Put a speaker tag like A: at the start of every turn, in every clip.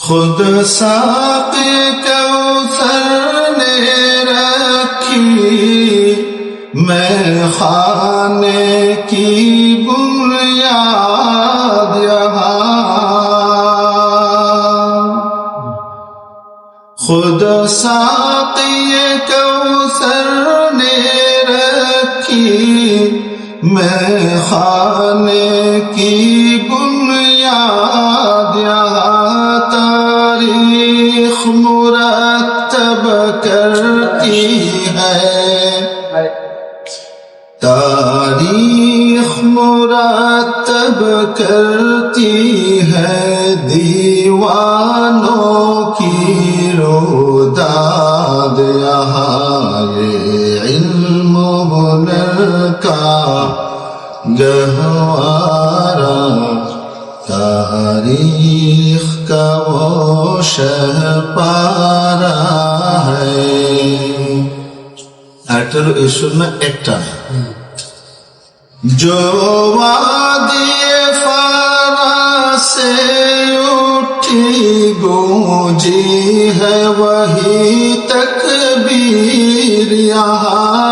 A: خود ساق کوثر نے رکھی۔ میں خانے کی بنیاد یہاں خود ساقی کوثر نے رکھی۔ میں خانے کی بنیاد یہاں تاریخ مرتب کرتی ہے تاریخ مرتب کرتی ہے دیوانوں کی روداد یہاں یہ علم ہنر کا گہوارا تاریخ کا وہ شہ پارا ہے আরেকটা হলো এই সুন্না একটা جو وادی فارا سے اٹھی گونجی ہے وہی تکبیر یہاں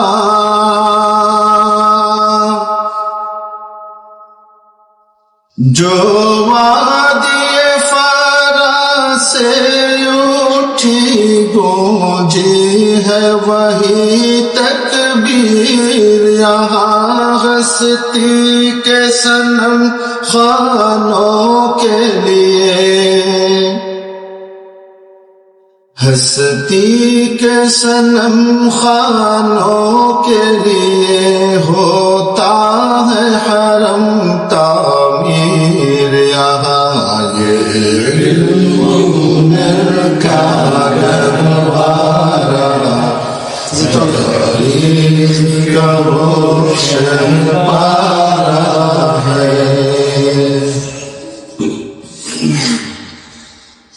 A: جو وادی فارا سے اٹھی گونجی ہے وہی تکبیر یہاں ہستی کے سنم خانوں کے لیے۔ ہستی کے سنم خانوں کے لیے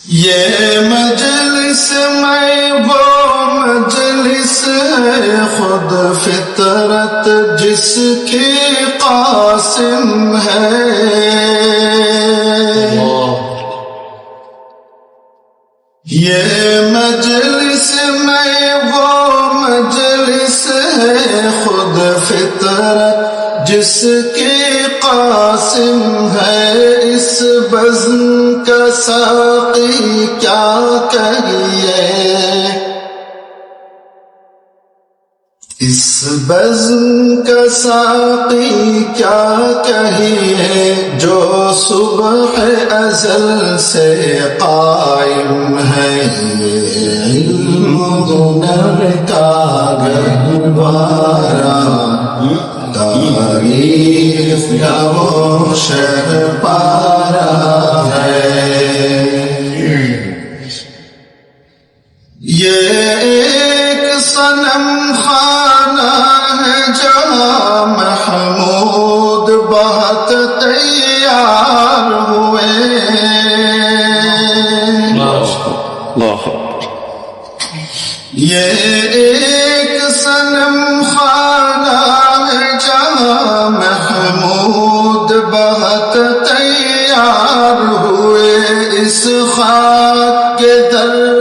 A: یہ مجلس میں وہ مجلس ہے خود فطرت جس کی قاسم ہے۔ یہ مجلس میں وہ مجلس ہے خود فطرت، جس کی قاسم ہے اس بزم کا ساقی کیا کہیے؟ اس بزم کا ساقی کیا کہیے؟ صبح ازل سے قائم ہے علم ہنر کا گہوارا تاریخ کا وہ شہ پارا صنم خانہ ہے جہاں محمود بہت تیار ہوئے۔
B: اللہ
A: یہ ایک صنم خانہ ہے جہاں محمود بہت تیار ہوئے۔ اس خاک کے درے